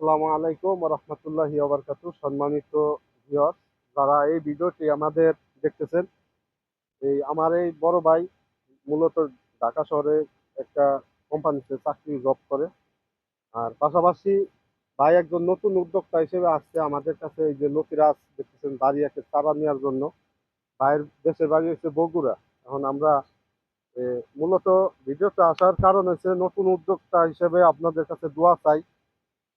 আসসালামু আলাইকুম রহমতুল্লাহি আবরকাতু সম্মানিত ভিউয়ার যারা এই ভিডিওটি আমাদের দেখতেছেন, এই আমার এই বড় ভাই মূলত ঢাকা শহরে একটা কোম্পানিতে চাকরি জব করে। আর পাশাপাশি ভাই একজন নতুন উদ্যোক্তা হিসেবে আসছে আমাদের কাছে, এই যে লতিরাজ দেখতেছেন আছে চারা নেওয়ার জন্য। ভাইয়ের দেশের বাড়ি হচ্ছে বগুড়া। এখন আমরা মূলত ভিডিওতে আসার কারণ হচ্ছে নতুন উদ্যোক্তা হিসেবে আপনাদের কাছে দোয়া চাই।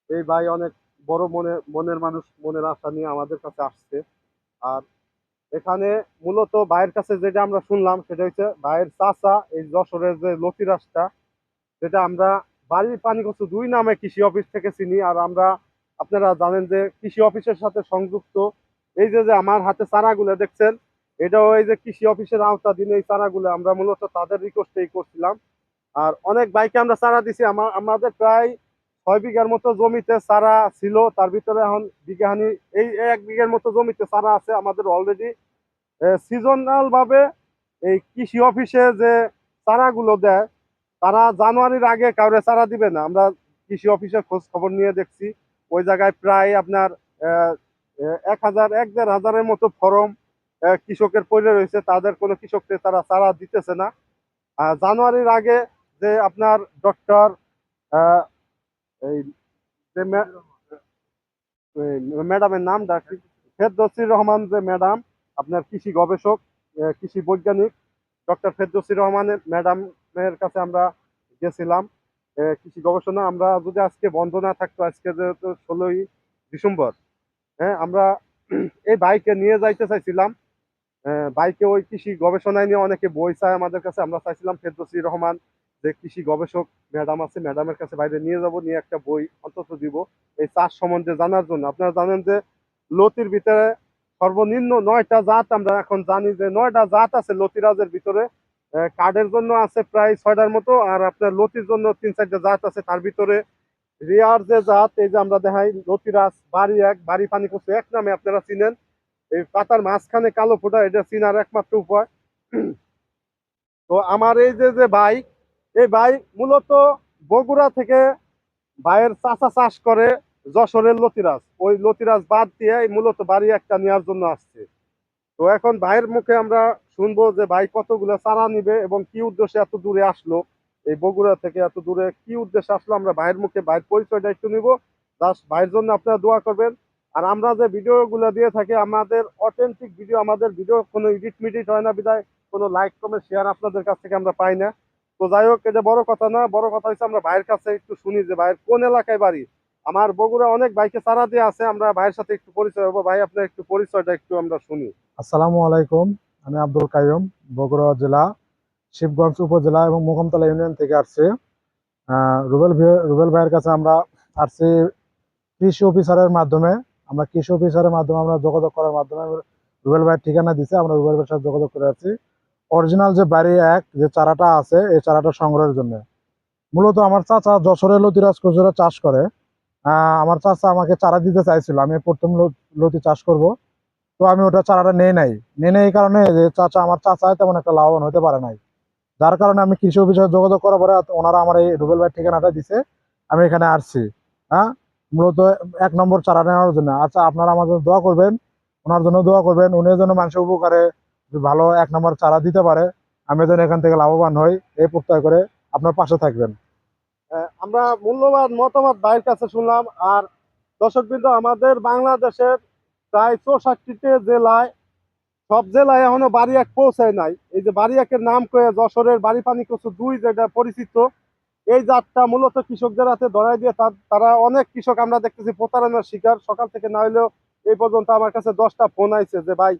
এই ভাই অনেক বড় মনে, মনের মানুষ, মনের আশা নিয়ে আমাদের কাছে আসছে। আর এখানে মূলত ভাইয়ের কাছে যেটা আমরা শুনলাম, সেটা হচ্ছে ভাইয়ের চাচা, এই যশোরের যে লতি রাস্তা যেটা আমরা বাড়ির পানি কচু দুই নামে কৃষি অফিস থেকে চিনি। আর আমরা, আপনারা জানেন যে কৃষি অফিসের সাথে সংযুক্ত। এই যে যে আমার হাতে চারাগুলো দেখছেন, এটাও এই যে কৃষি অফিসের আওতাধীন এই চারাগুলো আমরা মূলত তাদের রিকোয়েস্টেই করছিলাম। আর অনেক বাইকে আমরা চারা দিছি। আমার আমাদের প্রায় ছয় বিঘার মতো জমিতে চারা ছিল, তার ভিতরে এখন বিঘাহানি এই এক বিঘার মতো জমিতে চারা আছে আমাদের অলরেডি সিজনাল ভাবে এই কৃষি অফিসে যে চারাগুলো দেয়, তারা জানুয়ারির আগে কাউরে চারা দিবে না। আমরা কৃষি অফিসে খোঁজ খবর নিয়ে দেখছি, ওই জায়গায় প্রায় আপনার এক হাজার, এক দেড় হাজারের মতো ফরম কৃষকের পড়ে রয়েছে, তাদের কোনো কৃষককে তারা চারা দিতেছে না। জানুয়ারির আগে যে আপনার ডক্টর এই, যে ম্যাডামের নামটা ফেরদৌসির রহমান যে ম্যাডাম, আপনার কৃষি গবেষক কৃষি বৈজ্ঞানিক, ডক্টর ফেরদৌসির রহমানের ম্যাডামের কাছে আমরা গেছিলাম। কৃষি গবেষণা, আমরা যদি আজকে বন্ধ না থাকতো, আজকে যেহেতু ষোলোই ডিসেম্বর হ্যাঁ আমরা এই বাইকে নিয়ে যাইতে চাইছিলাম। বাইকে ওই কৃষি গবেষণায় নিয়ে অনেকে বই চায় আমাদের কাছে, আমরা চাইছিলাম ফেরদৌসি রহমান যে কৃষি গবেষক ম্যাডাম আছে, ম্যাডামের কাছে বাইরে নিয়ে যাব, নিয়ে একটা বই অন্তত দিব। এই চাষ সম্বন্ধে জানার জন্য। আপনারা জানেন যে লতির ভিতরে সর্বনিম্ন নয়টা জাত আমরা এখন জানি যে নয়টা জাত আছে লতিরাজের ভিতরে। কার্ডের জন্য আছে প্রায় ছয়টার মতো, আর আপনার লতির জন্য তিন চারটা জাত আছে। তার ভিতরে রিয়ার যে জাত, এই যে আমরা দেখাই, লতিরাজ বাড়ি এক বাড়ি পানি কচু, এক নামে আপনারা চিনেন। এই পাতার মাঝখানে কালো ফোটা, এটা চিনার একমাত্র উপায়। তো আমার এই যে যে ভাই এই ভাই মূলত বগুড়া থেকে ভাইয়ের চাচা চাষ করে যশোরের লতিরাজ। ওই লতিরাজ বাদ দিয়ে মূলত বাড়ি একটা নেওয়ার জন্য আসছে। তো এখন ভাইয়ের মুখে আমরা শুনব যে ভাই কতগুলো চারা নিবে এবং কি উদ্দেশ্যে এত দূরে আসলো, এই বগুড়া থেকে এত দূরে কি উদ্দেশ্যে আসলো আমরা ভাইয়ের মুখে, ভাইয়ের পরিচয়টা একটু নিব। জাস্ট ভাইয়ের জন্য আপনারা দোয়া করবেন। আর আমরা যে ভিডিওগুলো দিয়ে থাকি, আমাদের অথেন্টিক ভিডিও আমাদের ভিডিও কোনো এডিট মিডিট হয় না বিদায়। কোনো লাইক কমেন্ট শেয়ার আপনাদের কাছ থেকে আমরা পাই না। তো যাই হোক এটা বড় কথা না, বড় কথা হচ্ছে আমরা ভাইয়ের কাছে একটু শুনি যে ভাইয়ের কোন এলাকায় বাড়ি? আমার বগুড়া অনেক বাইকে চারা দিয়ে আছে, আমরা ভাইয়ের সাথে একটু পরিচয় হব। ভাই, আপনার একটু পরিচয়টা একটু আমরা শুনি। আসসালামু আলাইকুম, আমি আব্দুল কাইয়ুম, বগুড়া জেলা, শিবগঞ্জ উপজেলা এবং মোকামতলা ইউনিয়ন থেকে আসছি। রুবেল রুবেল ভাইয়ের কাছে আমরা আসছি কৃষি অফিসারের মাধ্যমে। আমরা কৃষি অফিসারের মাধ্যমে আমরা যোগাযোগ করার মাধ্যমে রুবেল ভাইয়ের ঠিকানা দিছে, আমরা রুবেল ভাইয়ের সাথে যোগাযোগ করে আছি অরিজিনাল যে বাড়ি এক, যে চারাটা আছে, এই চারাটা সংগ্রহের জন্য। মূলত আমার চাচা যশোরের লতিরাজ কচুরা চাষ করে। আমার চাচা আমাকে চারা দিতে চাইছিল। আমি প্রথম লতি চাষ করব। তো আমি ওটা চারাটা নেই নাই। নেই এই কারণে যে চাচা, আমার চাচা তেমন একটা লাভবান হতে পারে নাই। যার কারণে আমি কৃষি অফিসে যোগাযোগ করার পরে ওনারা আমার এই রুবেল ভাই ঠিকানাটা দিছে। আমি এখানে আসছি। হ্যাঁ? মূলত এক নম্বর চারা নেওয়ার জন্য। আচ্ছা আপনারা আমার জন্য দোয়া করবেন। ওনার জন্য দোয়া করবেন। উনি যেন মানুষের উপকারে ভালো এক নম্বর চারা দিতে পারে আমি যেন এখান থেকে লাভবান হই, এই প্রত্যয় করে আপনার পাশে থাকবেন। আমরা মূল্যবান মতামত ভাইয়ের কাছে শুনলাম, আর দর্শকবৃন্দ, আমাদের বাংলাদেশের প্রায় চৌষট্টিতে জেলায়, সব জেলায় এখনও বাড়ি এক পৌঁছায় নাই। এই যে বাড়ি একের নাম করে যশোরের বাড়ি পানি কচু দুই যেটা পরিচিত, এই জাতটা মূলত কৃষকদের হাতে ধরাই দিয়ে তার- অনেক কৃষক আমরা দেখতেছি প্রতারণার শিকার। সকাল থেকে না হলেও এই পর্যন্ত আমার কাছে দশটা ফোন আইছে যে, ভাই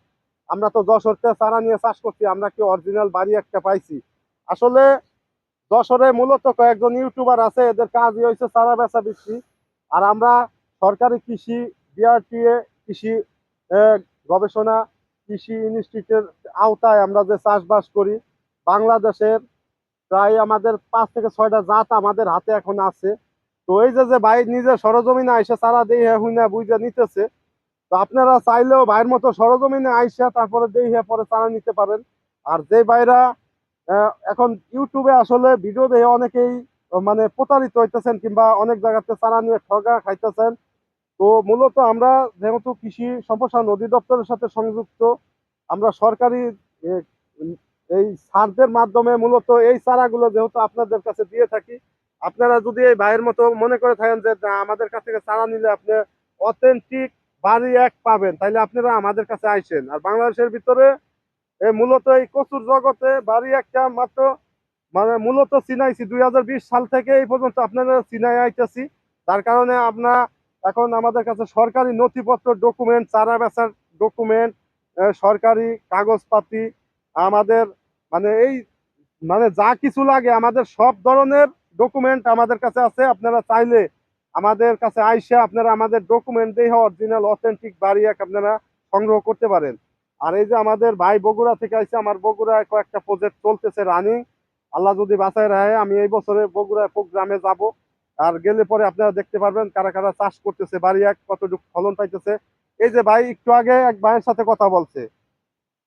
আমরা তো যশোরতে চারা নিয়ে চাষ করছি, আমরা কি অরিজিনাল বাড়ি একটা পাইছি? আসলে যশোরে মূলত কয়েকজন ইউটিউবার আছে, এদের কাজই হয়েছে চারা বেচা বিক্রি। আর আমরা সরকারি কৃষি বিআরটিএ কৃষি গবেষণা, কৃষি ইনস্টিটিউটের আওতায় আমরা যে চাষবাস করি, বাংলাদেশের প্রায় আমাদের পাঁচ থেকে ছয়টা জাত আমাদের হাতে এখন আছে। তো এই যে যে ভাই নিজে সরজমিনে আইসে চারা দিয়ে হুইনা বুঝে নিতেছে আপনারা চাইলেও ভাইয়ের মতো সরজমিনে আইসা তারপরে দিয়ে পরে চারা নিতে পারেন। আর যে ভাইরা এখন ইউটিউবে আসলে ভিডিও দেখে অনেকেই মানে প্রতারিত হইতেছেন কিংবা অনেক জায়গাতে চারা নিয়ে ঠগা খাইতেছেন। তো মূলত আমরা যেহেতু কৃষি সম্প্রসারণ অধিদপ্তরের সাথে সংযুক্ত, আমরা সরকারি এই সারদের মাধ্যমে মূলত এই চারাগুলো যেহেতু আপনাদের কাছে দিয়ে থাকি, আপনারা যদি এই ভাইয়ের মতো মনে করে থাকেন যে আমাদের কাছ থেকে চারা নিলে আপনি অথেন্টিক বাড়ি এক পাবেন তাহলে আপনারা আমাদের কাছে আইসেন। আর বাংলাদেশের ভিতরে মূলত এই কচুর জগতে বাড়ি একটা মাত্র মানে মূলত চিনাইছি দুই হাজার বিশ সাল থেকে এই পর্যন্ত আপনারা চিনাই আইতেছি। তার কারণে আপনার এখন আমাদের কাছে সরকারি নথিপত্র ডকুমেন্ট চারা বেচার ডকুমেন্ট সরকারি কাগজপাতি, আমাদের মানে এই মানে যা কিছু লাগে, আমাদের সব ধরনের ডকুমেন্ট আমাদের কাছে আছে। আপনারা চাইলে আমাদের কাছে আইসা আপনারা আমাদের ডকুমেন্ট দিয়ে অরিজিনাল অথেন্টিক বাড়ি এক আপনারা সংগ্রহ করতে পারেন। আর এই যে আমাদের ভাই বগুড়া থেকে আইসে, আমার বগুড়ায় কয়েকটা প্রজেক্ট চলতেছে রানিং আল্লাহ যদি বাঁচায় রাখে, আমি এই বছরে বগুড়া প্রোগ্রামে যাব। আর গেলে পরে আপনারা দেখতে পারবেন কারা কারা চাষ করতেছে বাড়ি এক কতটুকু ফলন পাইতেছে। এই যে ভাই, একটু আগে এক ভাইয়ের সাথে কথা বলছে।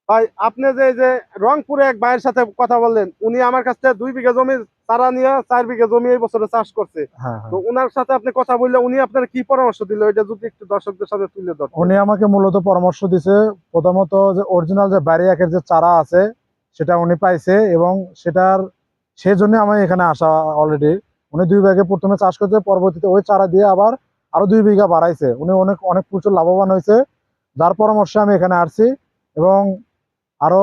ভাই আপনি যে যে রংপুরে এক ভাইয়ের সাথে কথা বললেন উনি আমার কাছ থেকে দুই বিঘা জমি চারা নিয়ে চার বিঘা জমি এই বছরে চাষ করছে। হ্যাঁ হ্যাঁ। তো উনার সাথে আপনি কথা বললে উনি আপনার কি পরামর্শ দিল? এটা যদি একটু দর্শকদের সাথে তুলে ধর উনি আমাকে মূলত পরামর্শ দিছে প্রথমত যে অরিজিনাল যে ব্যারিয়াকের যে চারা আছে সেটা উনি পাইছে এবং সেটার সেই জন্য আমি এখানে আসা অলরেডি উনি দুই বিঘা প্রথমে চাষ করতে পরবর্তীতে ওই চারা দিয়ে আবার আরও দুই বিঘা বাড়াইছে। উনি অনেক অনেক প্রচুর লাভবান হয়েছে। যার পরামর্শে আমি এখানে আসছি এবং আরও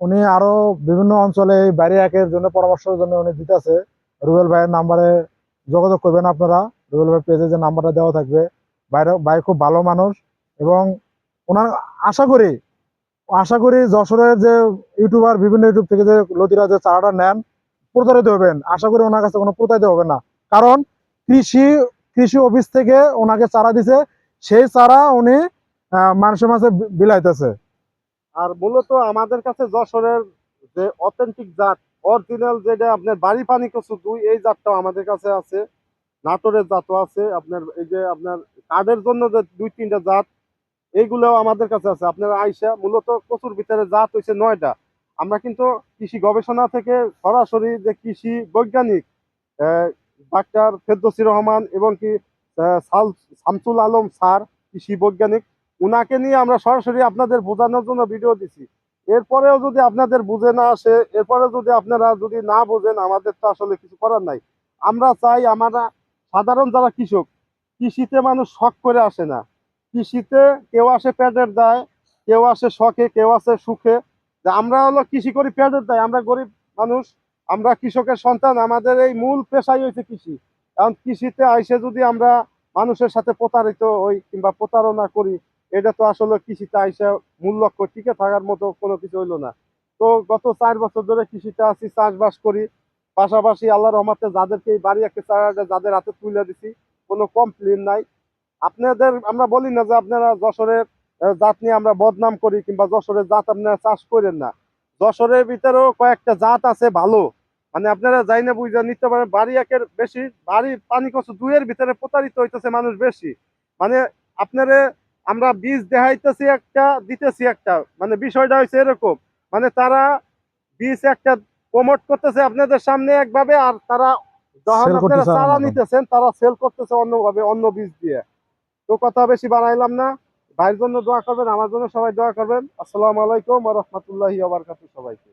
উনি আরও বিভিন্ন অঞ্চলে এই ব্যারিয়াকের জন্য পরামর্শের জন্য উনি দিতেছে। রুবেল ভাইয়ের নাম্বারে যোগাযোগ করবেন আপনারা। রুবেল ভাই পেজে যে নাম্বারটা দেওয়া থাকবে বাইরে ভাই খুব ভালো মানুষ এবং ওনার আশা করি আশা করি যশোরের যে ইউটিউবার, বিভিন্ন ইউটিউব থেকে যে লতিরা যে চারাটা নেন, প্রতারিত হবেন। আশা করি ওনার কাছে কোনো প্রতারিত হবে না। কারণ কৃষি কৃষি অফিস থেকে ওনাকে চারা দিছে, সেই চারা উনি মানুষের মাঝে বিলাইতেছে। আর মূলত আমাদের কাছে যশোরের যে অথেন্টিক জাত অরিজিনাল যেটা আপনার বাড়ি পানি কচু দুই এই জাতটাও আমাদের কাছে আছে। নাটোরের জাতও আছে আপনার এই যে আপনার কার্ডের জন্য যে দুই তিনটা জাত এইগুলোও আমাদের কাছে আছে। আপনার আইসা মূলত কচুর ভিতরে জাত হয়েছে নয়টা। আমরা কিন্তু কৃষি গবেষণা থেকে সরাসরি যে কৃষি বৈজ্ঞানিক ডাক্তার ফেরদৌসি রহমান এবং কি আহ, সাল- শামসুল আলম স্যার কৃষি বৈজ্ঞানিক উনাকে নিয়ে আমরা সরাসরি আপনাদের বোঝানোর জন্য ভিডিও দিছি। এরপরেও যদি আপনাদের বুঝে না আসে এরপরে যদি আপনারা যদি না বোঝেন, আমাদের তো আসলে কিছু করার নাই। আমরা চাই আমরা সাধারণ যারা কৃষক, কৃষিতে মানুষ শখ করে আসে না। কৃষিতে কেউ আসে পেটের দায়, কেউ আসে শখে, কেউ আসে সুখে। আমরা হলো কৃষি করি পেটের দায়, আমরা গরিব মানুষ, আমরা কৃষকের সন্তান, আমাদের এই মূল পেশাই হয়েছে কৃষি। কারণ কৃষিতে আইসে যদি আমরা মানুষের সাথে প্রতারিত হই কিংবা প্রতারণা করি এটা তো আসলে কৃষিতে আইসা মূল লক্ষ্য, টিকে থাকার মতো কোনো কিছু হইল না। তো গত চার বছর ধরে কৃষিতে আছি, চাষবাস করি। পাশাপাশি আল্লাহ রহমাতে যাদেরকে এই বাড়ি একটা চারাটা যাদের হাতে তুলে দিছি, কোনো কমপ্লেন নাই। আপনাদের, আমরা বলি না যে আপনারা যশোরের জাত নিয়ে আমরা বদনাম করি কিংবা যশোরের জাত আপনারা চাষ করেন না। যশোরের ভিতরেও কয়েকটা জাত আছে ভালো। মানে আপনারা যাই না বুঝে নিতে পারেন বাড়ি একের বেশি বাড়ি পানি কচু দুইয়ের ভিতরে প্রতারিত হইতেছে মানুষ বেশি। মানে আপনারা আমরা বীজ দেখাইতেছি একটা দিতেছি একটা। মানে বিষয়টা হয়েছে এরকম। মানে তারা বীজ একটা প্রমোট করতেছে আপনাদের সামনে একভাবে আর তারা যখন আপনারা চারা নিতেছেন তারা সেল করতেছে অন্যভাবে অন্য বীজ দিয়ে। তো কথা বেশি বাড়াইলাম না। ভাইয়ের জন্য দোয়া করবেন আমার জন্য সবাই দোয়া করবেন। আসসালামু আলাইকুম রহমতুল্লাহি আবরকাতু সবাইকে।